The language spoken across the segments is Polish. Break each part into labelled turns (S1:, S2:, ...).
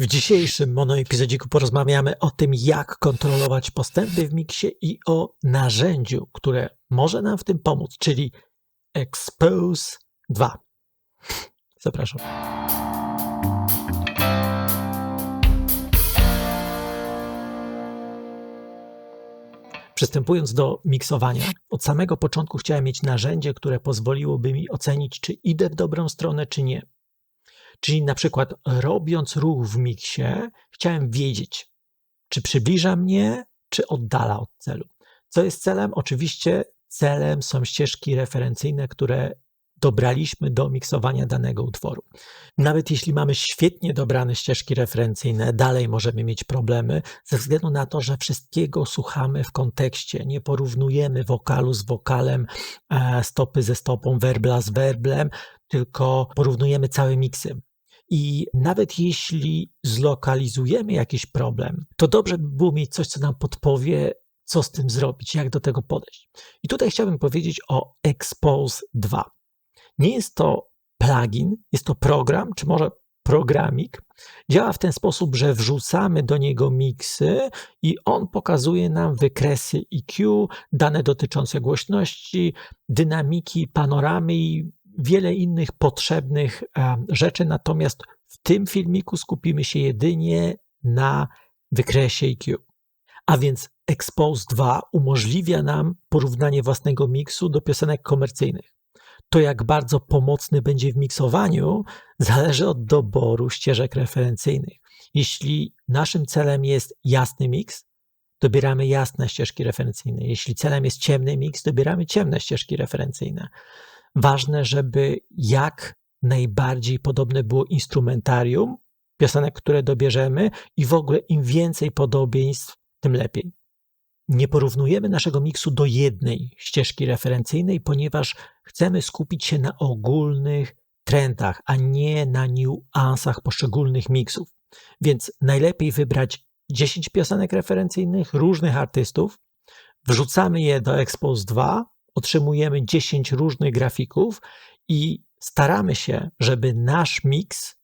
S1: W dzisiejszym monoepizodziku porozmawiamy o tym, jak kontrolować postępy w miksie i o narzędziu, które może nam w tym pomóc, czyli Expose 2. Zapraszam. Przystępując do miksowania, od samego początku chciałem mieć narzędzie, które pozwoliłoby mi ocenić, czy idę w dobrą stronę, czy nie. Czyli na przykład robiąc ruch w miksie, chciałem wiedzieć, czy przybliża mnie, czy oddala od celu. Co jest celem? Oczywiście celem są ścieżki referencyjne, które dobraliśmy do miksowania danego utworu. Nawet jeśli mamy świetnie dobrane ścieżki referencyjne, dalej możemy mieć problemy ze względu na to, że wszystkiego słuchamy w kontekście. Nie porównujemy wokalu z wokalem, e, stopy ze stopą, werbla z werblem, tylko porównujemy całe miksy. I nawet jeśli zlokalizujemy jakiś problem, to dobrze by było mieć coś, co nam podpowie, co z tym zrobić, jak do tego podejść. I tutaj chciałbym powiedzieć o Expose 2. Nie jest to plugin, jest to program, czy może programik. Działa w ten sposób, że wrzucamy do niego miksy i on pokazuje nam wykresy EQ, dane dotyczące głośności, dynamiki, panoramy i wiele innych potrzebnych rzeczy, natomiast w tym filmiku skupimy się jedynie na wykresie EQ. A więc Expose 2 umożliwia nam porównanie własnego miksu do piosenek komercyjnych. To, jak bardzo pomocny będzie w miksowaniu, zależy od doboru ścieżek referencyjnych. Jeśli naszym celem jest jasny miks, dobieramy jasne ścieżki referencyjne. Jeśli celem jest ciemny miks, dobieramy ciemne ścieżki referencyjne. Ważne, żeby jak najbardziej podobne było instrumentarium piosenek, które dobierzemy i w ogóle im więcej podobieństw, tym lepiej. Nie porównujemy naszego miksu do jednej ścieżki referencyjnej, ponieważ chcemy skupić się na ogólnych trendach, a nie na niuansach poszczególnych miksów. Więc najlepiej wybrać 10 piosenek referencyjnych różnych artystów, wrzucamy je do Expose 2 otrzymujemy 10 różnych grafików i staramy się, żeby nasz miks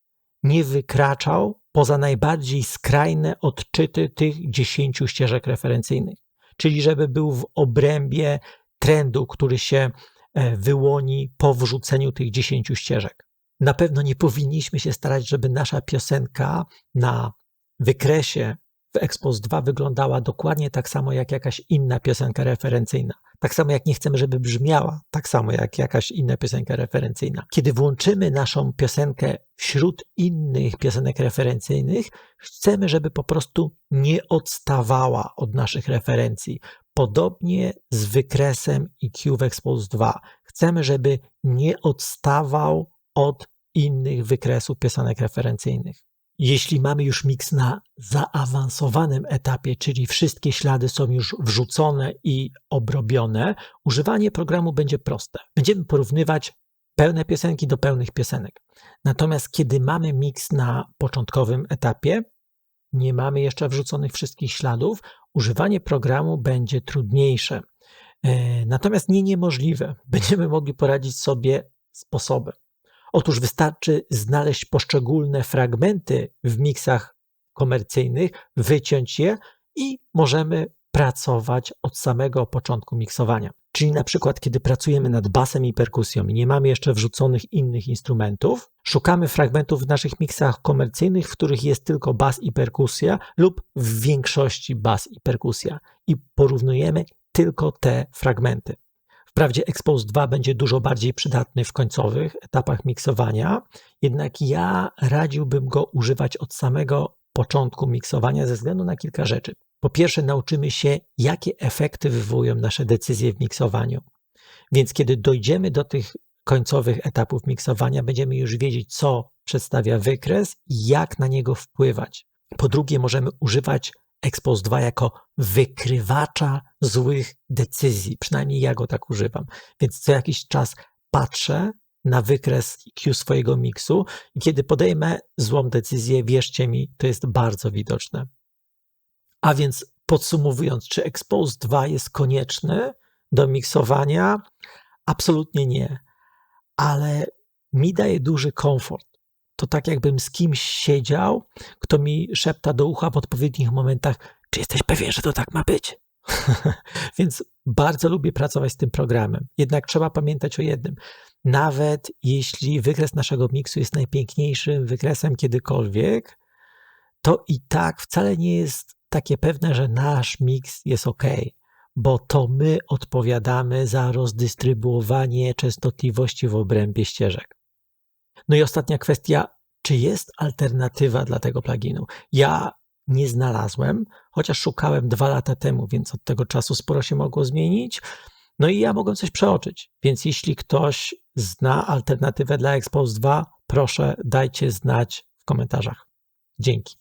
S1: nie wykraczał poza najbardziej skrajne odczyty tych 10 ścieżek referencyjnych. Czyli żeby był w obrębie trendu, który się e, wyłoni po wrzuceniu tych 10 ścieżek. Na pewno nie powinniśmy się starać, żeby nasza piosenka na wykresie w Expos 2 wyglądała dokładnie tak samo jak jakaś inna piosenka referencyjna. Tak samo jak nie chcemy, żeby brzmiała, tak samo jak jakaś inna piosenka referencyjna. Kiedy włączymy naszą piosenkę wśród innych piosenek referencyjnych, chcemy, żeby po prostu nie odstawała od naszych referencji. Podobnie z wykresem EQ w Expose 2. Chcemy, żeby nie odstawał od innych wykresów piosenek referencyjnych. Jeśli mamy już miks na zaawansowanym etapie, czyli wszystkie ślady są już wrzucone i obrobione, używanie programu będzie proste. Będziemy porównywać pełne piosenki do pełnych piosenek. Natomiast kiedy mamy miks na początkowym etapie, nie mamy jeszcze wrzuconych wszystkich śladów, używanie programu będzie trudniejsze. E, natomiast nie niemożliwe. Będziemy mogli poradzić sobie sposobem. Otóż wystarczy znaleźć poszczególne fragmenty w miksach komercyjnych, wyciąć je i możemy pracować od samego początku miksowania. Czyli na przykład, kiedy pracujemy nad basem i perkusją i nie mamy jeszcze wrzuconych innych instrumentów, szukamy fragmentów w naszych miksach komercyjnych, w których jest tylko bas i perkusja, lub w większości bas i perkusja, i porównujemy tylko te fragmenty. Wprawdzie Expose 2 będzie dużo bardziej przydatny w końcowych etapach miksowania, jednak ja radziłbym go używać od samego początku miksowania ze względu na kilka rzeczy. Po pierwsze, nauczymy się, jakie efekty wywołują nasze decyzje w miksowaniu. Więc kiedy dojdziemy do tych końcowych etapów miksowania, będziemy już wiedzieć, co przedstawia wykres i jak na niego wpływać. Po drugie, możemy używać Expose 2 jako wykrywacza złych decyzji. Przynajmniej ja go tak używam. Więc co jakiś czas patrzę na wykres Q swojego miksu i kiedy podejmę złą decyzję, wierzcie mi, to jest bardzo widoczne. A więc podsumowując, czy Expose 2 jest konieczny do miksowania? Absolutnie nie, ale mi daje duży komfort. To tak jakbym z kimś siedział, kto mi szepta do ucha w odpowiednich momentach, czy jesteś pewien, że to tak ma być? Więc bardzo lubię pracować z tym programem. Jednak trzeba pamiętać o jednym. Nawet jeśli wykres naszego miksu jest najpiękniejszym wykresem kiedykolwiek, to i tak wcale nie jest takie pewne, że nasz miks jest ok, bo to my odpowiadamy za rozdystrybuowanie częstotliwości w obrębie ścieżek. No i ostatnia kwestia, czy jest alternatywa dla tego pluginu? Ja nie znalazłem, chociaż szukałem dwa lata temu, więc od tego czasu sporo się mogło zmienić. No i ja mogłem coś przeoczyć. Więc jeśli ktoś zna alternatywę dla Expose 2, proszę dajcie znać w komentarzach. Dzięki.